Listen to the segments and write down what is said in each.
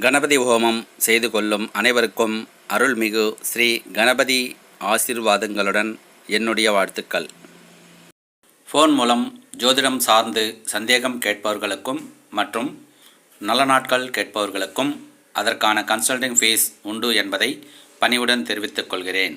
கணபதி ஹோமம் செய்து கொள்ளும் அனைவருக்கும் அருள்மிகு ஸ்ரீ கணபதி ஆசீர்வாதங்களுடன் என்னுடைய வாழ்த்துக்கள். ஃபோன் மூலம் ஜோதிடம் சார்ந்து சந்தேகம் கேட்பவர்களுக்கும் மற்றும் நல்ல நாட்கள் கேட்பவர்களுக்கும் அதற்கான கன்சல்டிங் ஃபீஸ் உண்டு என்பதை பணிவுடன் தெரிவித்துக் கொள்கிறேன்.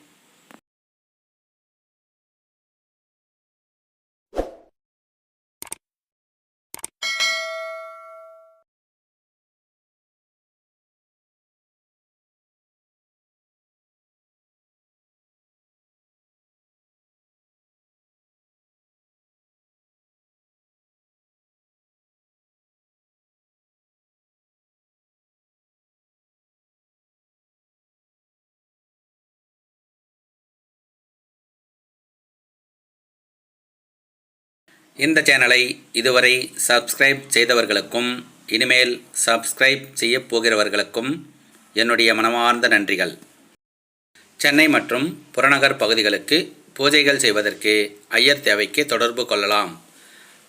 இந்த சேனலை இதுவரை சப்ஸ்கிரைப் செய்தவர்களுக்கும் இனிமேல் சப்ஸ்கிரைப் செய்யப் போகிறவர்களுக்கும் என்னுடைய மனமார்ந்த நன்றிகள். சென்னை மற்றும் புறநகர் பகுதிகளுக்கு பூஜைகள் செய்வதற்கு ஐயர் தேவைக்கு தொடர்பு கொள்ளலாம்.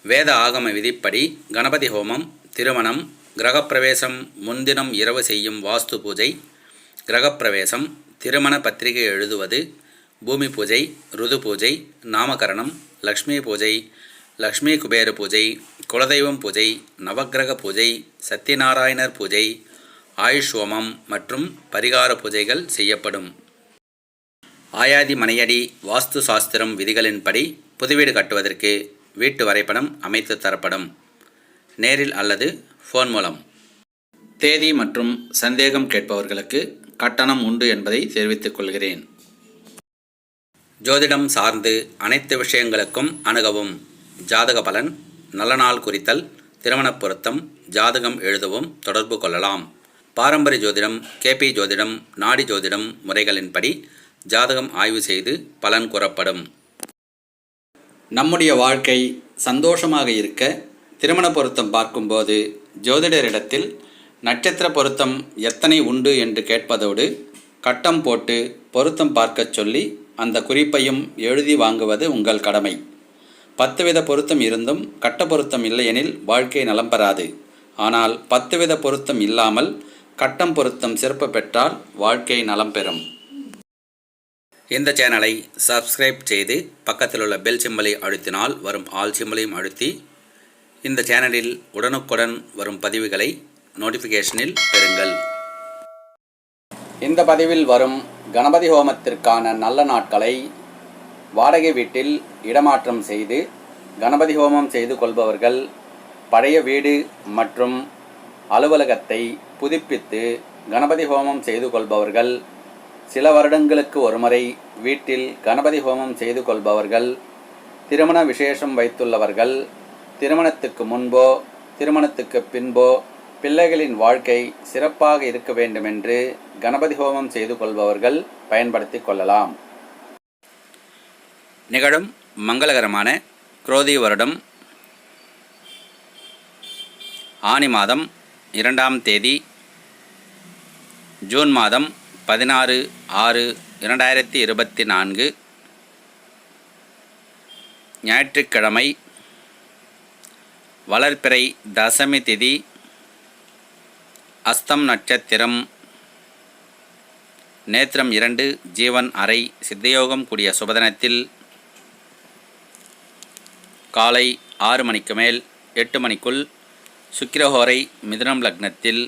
வேத ஆகம விதிப்படி கணபதி ஹோமம் திருமணம் கிரகப்பிரவேசம் முன்தினம் இரவு செய்யும் வாஸ்து பூஜை கிரகப்பிரவேசம் திருமண பத்திரிகை எழுதுவது பூமி பூஜை ருது பூஜை நாமகரணம் லக்ஷ்மி பூஜை லக்ஷ்மி குபேர பூஜை குலதெய்வம் பூஜை நவக்கிரக பூஜை சத்யநாராயணர் பூஜை ஆயுஷ் ஹோமம் மற்றும் பரிகார பூஜைகள் செய்யப்படும். ஆயாதி மனையடி வாஸ்து சாஸ்திரம் விதிகளின்படி புதுவீடு கட்டுவதற்கு வீட்டு வரைபடம் அமைத்து தரப்படும். நேரில் அல்லது ஃபோன் மூலம். தேதி மற்றும் சந்தேகம் கேட்பவர்களுக்கு கட்டணம் உண்டு என்பதை தெரிவித்துக் கொள்கிறேன். ஜோதிடம் சார்ந்து அனைத்து விஷயங்களுக்கும் அணுகவும். ஜாதக பலன் நல்ல நாள் குறித்தல் திருமணப் பொருத்தம் ஜாதகம் எழுதவும் தொடர்பு கொள்ளலாம். பாரம்பரிய ஜோதிடம் கேபி ஜோதிடம் நாடி ஜோதிடம் முறைகளின்படி ஜாதகம் ஆய்வு செய்து பலன் கூறப்படும். நம்முடைய வாழ்க்கை சந்தோஷமாக இருக்க திருமண பொருத்தம் பார்க்கும்போது ஜோதிடரிடத்தில் நட்சத்திர பொருத்தம் எத்தனை உண்டு என்று கேட்பதோடு கட்டம் போட்டு பொருத்தம் பார்க்கச் சொல்லி அந்த குறிப்பையும் எழுதி வாங்குவது உங்கள் கடமை. பத்து வித பொருத்தம் இருந்தும் கட்ட பொருத்தம் இல்லையெனில் வாழ்க்கை நலம் பெறாது. ஆனால் பத்து வித பொருத்தம் இல்லாமல் கட்டம் பொருத்தம் சிறப்பு பெற்றால் வாழ்க்கை நலம் பெறும். இந்த சேனலை சப்ஸ்கிரைப் செய்து பக்கத்தில் உள்ள பெல் சிம்பலை அழுத்தினால் வரும் ஆல் சிம்பலையும் அழுத்தி இந்த சேனலில் உடனுக்குடன் வரும் பதிவுகளை நோட்டிஃபிகேஷனில் பெறுங்கள். இந்த பதிவில் வரும் கணபதி ஹோமத்திற்கான நல்ல நாட்களை வாடகை வீட்டில் இடமாற்றம் செய்து கணபதி ஹோமம் செய்து கொள்பவர்கள் பழைய வீடு மற்றும் அலுவலகத்தை புதுப்பித்து கணபதி ஹோமம் செய்து கொள்பவர்கள் சில வருடங்களுக்கு ஒருமுறை வீட்டில் கணபதி ஹோமம் செய்து கொள்பவர்கள் திருமண விசேஷம் வைத்துள்ளவர்கள் திருமணத்துக்கு முன்போ திருமணத்துக்கு பின்போ பிள்ளைகளின் வாழ்க்கை சிறப்பாக இருக்க வேண்டுமென்று கணபதி ஹோமம் செய்து கொள்பவர்கள் பயன்படுத்தி கொள்ளலாம். நிகழும் மங்களகரமான குரோதி வருடம் ஆனி மாதம் இரண்டாம் தேதி ஜூன் மாதம் பதினாறு ஆறு இரண்டாயிரத்தி இருபத்தி நான்கு. ஞாயிற்றுக்கிழமை வளர்ப்பிறை தசமி திதி அஸ்தம் நட்சத்திரம் நேத்திரம் இரண்டு ஜீவன் அறை சித்தயோகம் கூடிய சுபதனத்தில் காலை ஆறு மணிக்கு மேல் எட்டு மணிக்குள் சுக்கிரஹோரை மிதுனம் லக்னத்தில்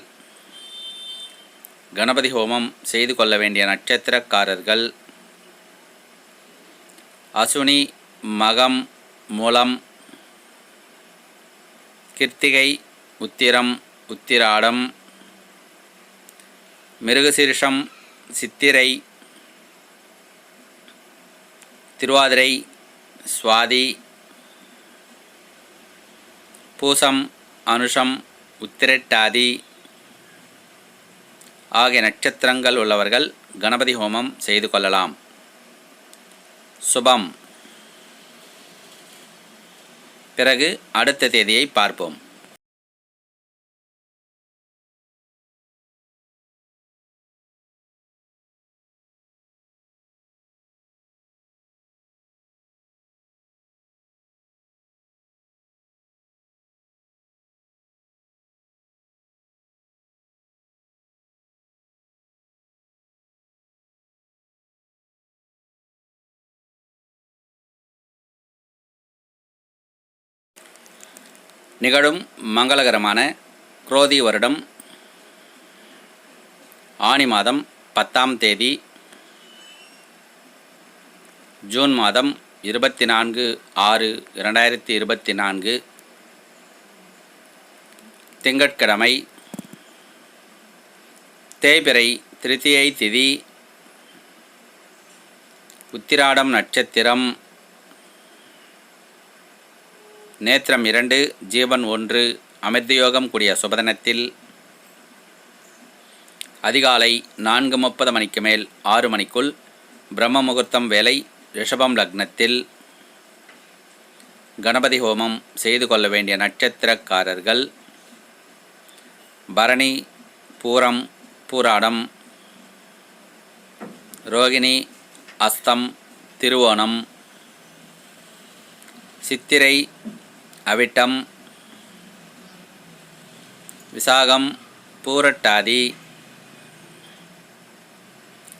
கணபதி ஹோமம் செய்து கொள்ள வேண்டிய நட்சத்திரக்காரர்கள் அசுனி மகம் மூலம் கிருத்திகை உத்திரம் உத்திராடம் மிருகசீர்ஷம் சித்திரை திருவாதிரை சுவாதி பூசம் அனுஷம் உத்திரட்டாதி ஆகிய நட்சத்திரங்கள் உள்ளவர்கள் கணபதி ஹோமம் செய்து கொள்ளலாம். சுபம். பிறகு அடுத்த தேதியை பார்ப்போம். நிகழும் மங்களகரமான குரோதி வருடம். ஆனி மாதம் பத்தாம் தேதி ஜூன் மாதம் இருபத்தி நான்கு ஆறு இரண்டாயிரத்தி இருபத்தி நான்கு திங்கட்கிழமை தேய்பிறை திருத்தியை திதி உத்திராடம் நட்சத்திரம் நேத்திரம் இரண்டு ஜீவன் ஒன்று அமிர்தயோகம் கூடிய சுபதனத்தில் அதிகாலை நான்கு முப்பது மணிக்கு மேல் ஆறு மணிக்குள் பிரம்ம முகூர்த்தம் வேலை ரிஷபம் லக்னத்தில் கணபதி ஹோமம் செய்து கொள்ள வேண்டிய நட்சத்திரக்காரர்கள் பரணி பூரம் பூராடம் ரோகிணி அஸ்தம் திருவோணம் சித்திரை அவிட்டம் விசாகம் பூரட்டாதி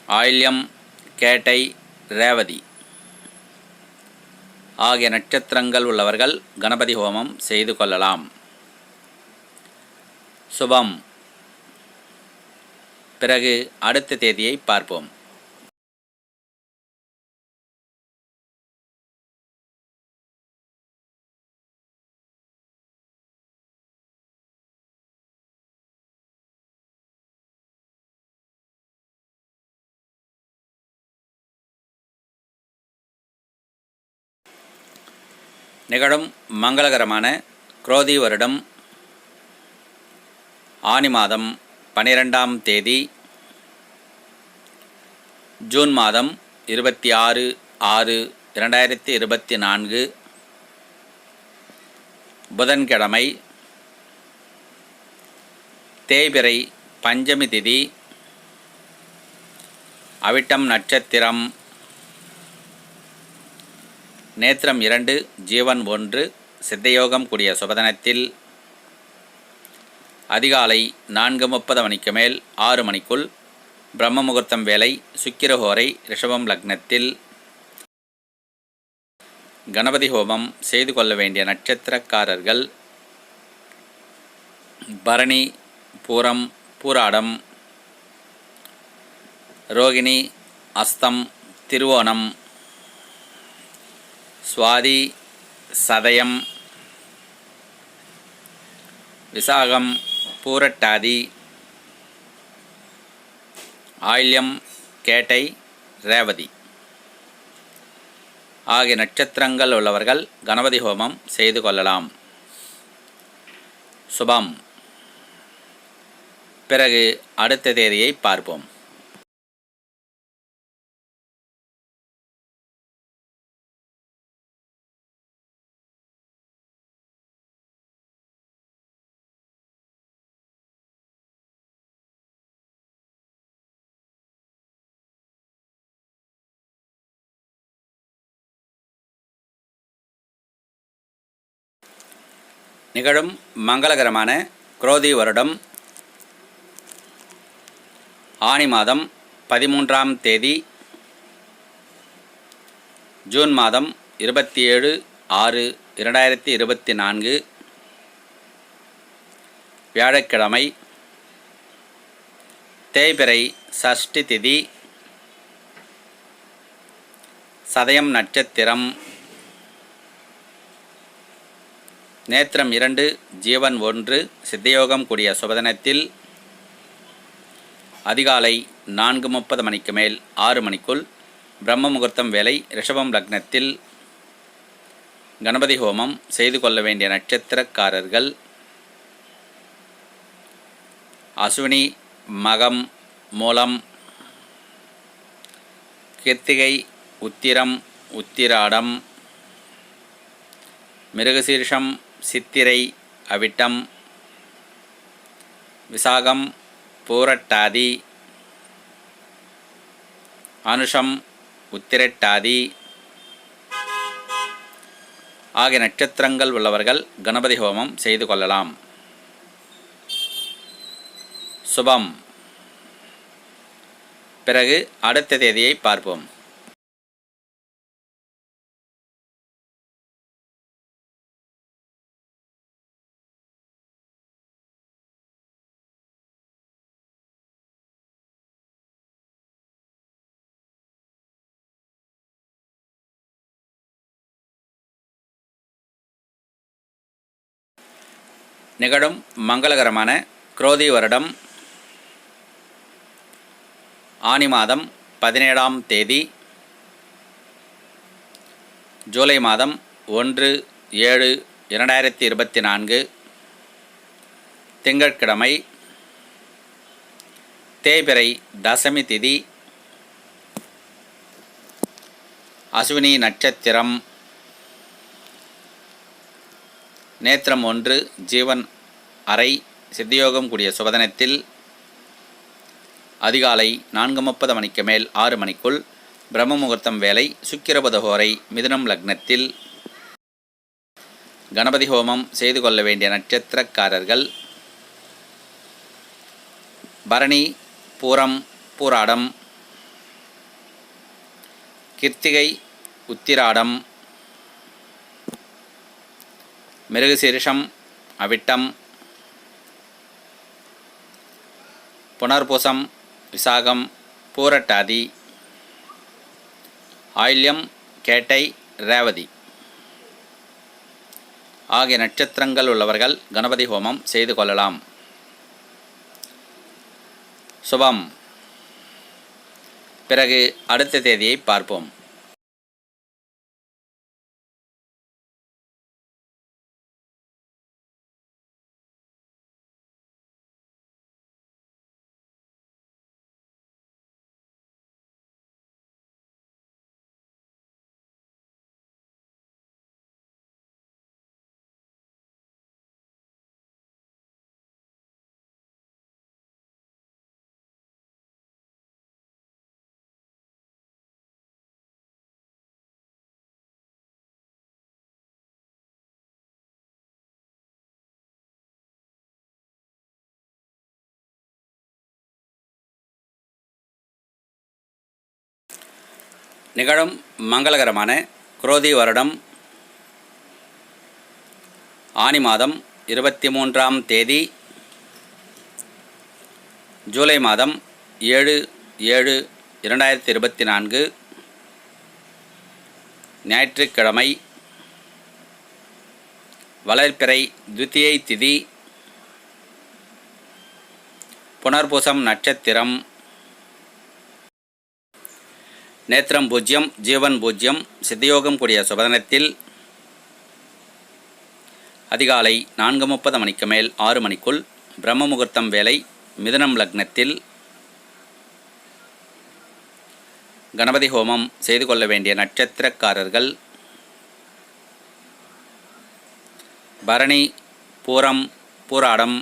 ஆயில்யம் கேட்டை ரேவதி. ஆகிய நட்சத்திரங்கள் உள்ளவர்கள் கணபதி ஹோமம் செய்து கொள்ளலாம். சுபம். பிறகு அடுத்த தேதியை பார்ப்போம். நிகழும் மங்களகரமான குரோதி வருடம் ஆனி மாதம் பனிரெண்டாம் தேதி ஜூன் மாதம் இருபத்தி ஆறு ஆறு இரண்டாயிரத்தி இருபத்தி நான்கு புதன்கிழமை தேய்பிறை பஞ்சமி திதி அவிட்டம் நட்சத்திரம் நேத்திரம் இரண்டு ஜீவன் ஒன்று சித்தயோகம் கூடிய சுபதனத்தில் அதிகாலை நான்கு முப்பது மணிக்கு மேல் ஆறு மணிக்குள் பிரம்ம முகூர்த்தம் வேலை சுக்கிரஹோரை ரிஷபம் லக்னத்தில் கணபதி ஹோமம் செய்து கொள்ள வேண்டிய நட்சத்திரக்காரர்கள் பரணி பூரம் பூராடம் ரோகிணி அஸ்தம் திருவோணம் சுவாதி சதயம் விசாகம் பூரட்டாதி ஆயில்யம் கேட்டை ரேவதி. ஆகிய நட்சத்திரங்கள் உள்ளவர்கள் கணபதி ஹோமம் செய்து கொள்ளலாம். சுபம். பிறகு அடுத்த தேதியை பார்ப்போம். நிகழும் மங்களகரமான குரோதி வருடம் ஆனி மாதம் பதிமூன்றாம் தேதி ஜூன் மாதம் இருபத்தி ஏழு ஆறு இரண்டாயிரத்தி இருபத்தி நான்கு வியாழக்கிழமை தேய்பிறை சஷ்டி திதி சதயம் நட்சத்திரம் நேத்திரம் இரண்டு ஜீவன் ஒன்று சித்தயோகம் கூடிய சுபதனத்தில் அதிகாலை நான்கு முப்பது மணிக்கு மேல் ஆறு மணிக்குள் பிரம்ம முகூர்த்தம் வேலை ரிஷபம் லக்னத்தில் கணபதி ஹோமம் செய்து கொள்ள வேண்டிய நட்சத்திரக்காரர்கள் அஸ்வினி மகம் மூலம் கிருத்திகை உத்திரம் உத்திராடம் மிருகசீர்ஷம் சித்திரை அவிட்டம் விசாகம் பூரட்டாதி அனுஷம் உத்திரட்டாதி ஆகிய நட்சத்திரங்கள் உள்ளவர்கள் கணபதி ஹோமம் செய்து கொள்ளலாம். சுபம். பிறகு அடுத்த தேதியை பார்ப்போம். நிகழும் மங்களகரமான குரோதி வருடம் ஆனி மாதம் பதினேழாம் தேதி ஜூலை மாதம் ஒன்று ஏழு இரண்டாயிரத்தி இருபத்தி நான்கு திங்கட்கிழமை தேய்பிறை தசமி திதி அஸ்வினி நட்சத்திரம் நேத்திரம் ஒன்று ஜீவன் அறை சித்தியோகம் கூடிய சுபதனத்தில் அதிகாலை நான்கு முப்பது மணிக்கு மேல் ஆறு மணிக்குள் பிரம்ம முகூர்த்தம் வேலை சுக்கிரபதஹோரை மிதுனம் லக்னத்தில் கணபதி ஹோமம் செய்து கொள்ள வேண்டிய நட்சத்திரக்காரர்கள் பரணி பூரம் பூராடம் கிருத்திகை உத்திராடம் மிருகசீரிஷம் அவிட்டம் புனர்பூசம் விசாகம் பூரட்டாதி ஆயில்யம் கேட்டை ரேவதி. ஆகிய நட்சத்திரங்கள் உள்ளவர்கள் கணபதி ஹோமம் செய்து கொள்ளலாம். சுபம். பிறகு அடுத்த தேதியை பார்ப்போம். நிகழும் மங்களகரமான குரோதி வருடம் ஆனி மாதம் இருபத்தி மூன்றாம் தேதி ஜூலை மாதம் ஏழு ஏழு இரண்டாயிரத்தி இருபத்தி நான்கு ஞாயிற்றுக்கிழமை வளர்ப்பிறை துத்தியை திதி புனர்பூசம் நட்சத்திரம் நேத்திரம் பூஜ்யம் ஜீவன் பூஜ்யம் சித்தயோகம் கூடிய சுபதனத்தில் அதிகாலை நான்கு முப்பது மணிக்கு மேல் ஆறு மணிக்குள் பிரம்ம முகூர்த்தம் வேலை மிதனம் லக்னத்தில் கணபதி ஹோமம் செய்து கொள்ள வேண்டிய நட்சத்திரக்காரர்கள் பரணி பூரம் பூராடம்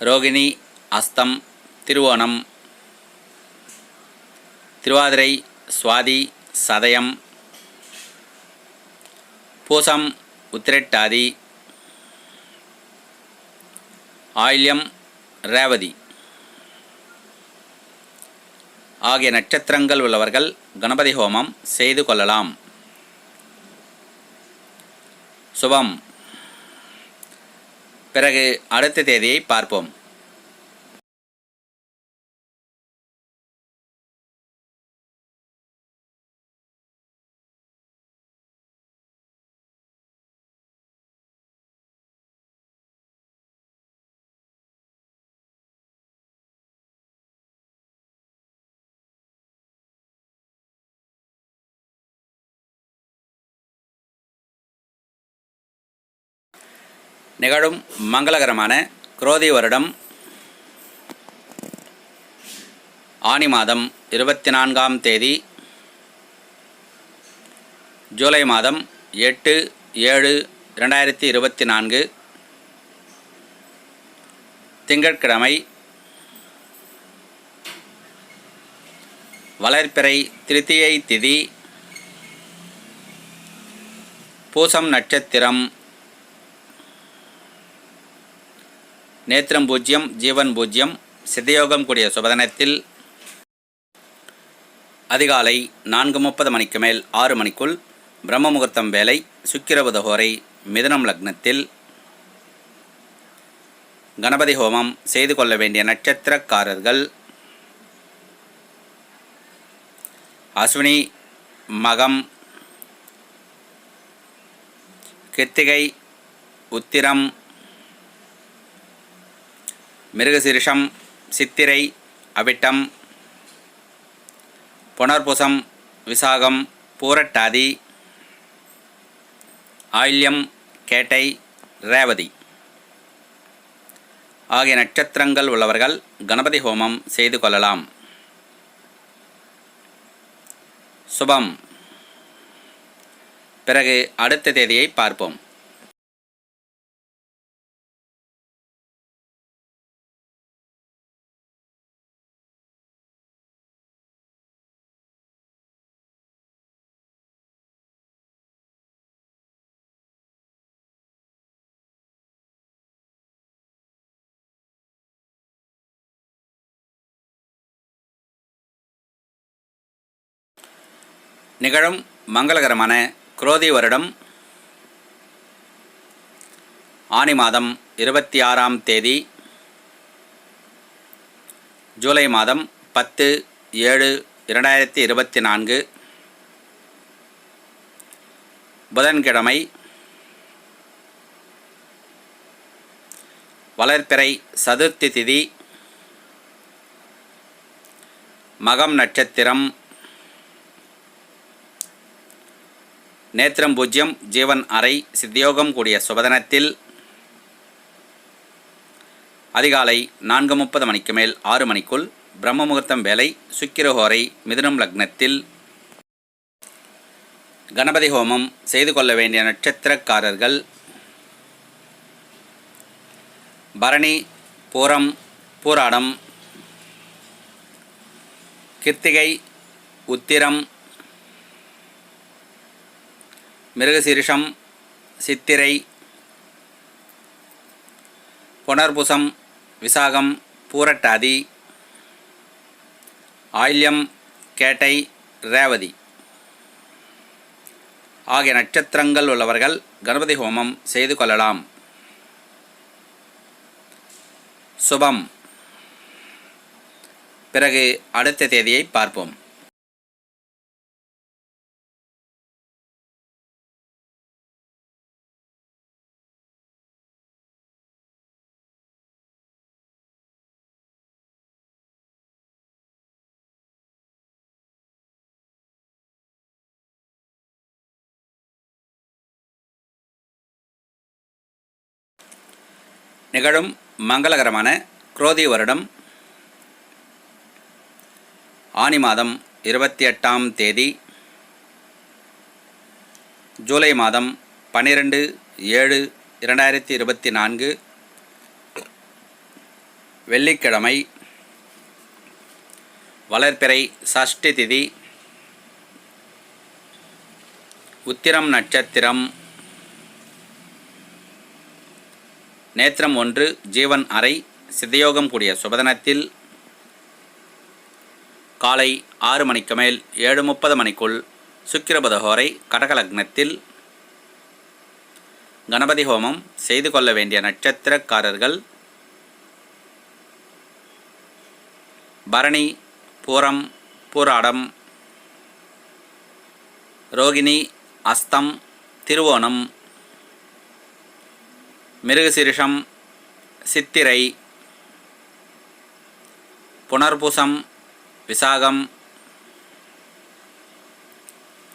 ரோகிணி அஸ்தம் திருவோணம் திருவாதிரை சுவாதி சதயம் பூசம் உத்திரட்டாதி ஆயில்யம் ரேவதி. ஆகிய நட்சத்திரங்கள் உள்ளவர்கள் கணபதி ஹோமம் செய்து கொள்ளலாம். சுபம். பிறகு அடுத்த தேதியை பார்ப்போம். நிகழும் மங்களகரமான குரோதி வருடம் ஆனி மாதம் இருபத்தி நான்காம் தேதி ஜூலை மாதம் எட்டு ஏழு இரண்டாயிரத்தி இருபத்தி நான்கு திங்கட்கிழமை வளர்ப்பிறை திருத்தியை திதி பூசம் நட்சத்திரம் நேத்திரம் பூஜ்யம் ஜீவன் பூஜ்யம் சித்தயோகம் கூடிய சுபதனத்தில் அதிகாலை நான்கு முப்பது மணிக்கு மேல் ஆறு மணிக்குள் பிரம்ம முகூர்த்தம் வேலை சுக்கிரபுதஹோரை மிதுனம் லக்னத்தில் கணபதி ஹோமம் செய்து கொள்ள வேண்டிய நட்சத்திரக்காரர்கள் அஸ்வினி மகம் கிருத்திகை உத்திரம் மிருகசிரிஷம் சித்திரை அவிட்டம் புனர்புசம் விசாகம் பூரட்டாதி ஆயில்யம் கேட்டை ரேவதி. ஆகிய நட்சத்திரங்கள் உள்ளவர்கள் கணபதி ஹோமம் செய்து கொள்ளலாம். சுபம். பிறகு அடுத்த தேதியை பார்ப்போம். நிகழும் மங்களகரமான குரோதி வருடம் ஆனி மாதம் இருபத்தி ஆறாம் தேதி ஜூலை மாதம் பத்து ஏழு இரண்டாயிரத்தி இருபத்தி நான்கு புதன்கிழமை வளர்ப்பிறை சதுர்த்தி திதி மகம் நட்சத்திரம் நேத்திரம் பூஜ்யம் ஜீவன் அறை சித்தியோகம் கூடிய சுபதனத்தில் அதிகாலை நான்கு முப்பது மணிக்கு மேல் ஆறு மணிக்குள் பிரம்ம முகூர்த்தம் வேலை சுக்கிரஹோரை மிதுனம் லக்னத்தில் கணபதி ஹோமம் செய்து கொள்ள வேண்டிய நட்சத்திரக்காரர்கள் பரணி பூரம் பூராடம் கிருத்திகை உத்திரம் மிருகசீரிஷம் சித்திரை புனர்புசம் விசாகம் பூரட்டாதி ஆயில்யம் கேட்டை ரேவதி. ஆகிய நட்சத்திரங்கள் உள்ளவர்கள் கணபதி ஹோமம் செய்து கொள்ளலாம். சுபம். பிறகு அடுத்த தேதியை பார்ப்போம். நிகழும் மங்களகரமான குரோதி வருடம் ஆனி மாதம் இருபத்தி எட்டாம் தேதி ஜூலை மாதம் பன்னிரெண்டு ஏழு இரண்டாயிரத்தி இருபத்தி நான்கு வெள்ளிக்கிழமை வளர்ப்பிறை சஷ்டி திதி உத்திரம் நட்சத்திரம் நேத்திரம் ஒன்று ஜீவன் அறை சித்தயோகம் கூடிய சுபதனத்தில் காலை ஆறு மணிக்கு மேல் ஏழு முப்பது மணிக்குள் சுக்கிரபதஹோரை கடகலக்னத்தில் கணபதி ஹோமம் செய்து கொள்ள வேண்டிய நட்சத்திரக்காரர்கள் பரணி பூரம் பூராடம் ரோகிணி அஸ்தம் திருவோணம் மிருகசிரிஷம் சித்திரை புனர்பூசம் விசாகம்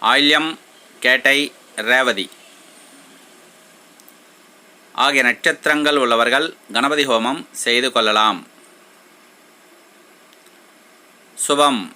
ஆயில்யம் கேட்டை ரேவதி. ஆகிய நட்சத்திரங்கள் உள்ளவர்கள் கணபதி ஹோமம் செய்து கொள்ளலாம். சுபம்.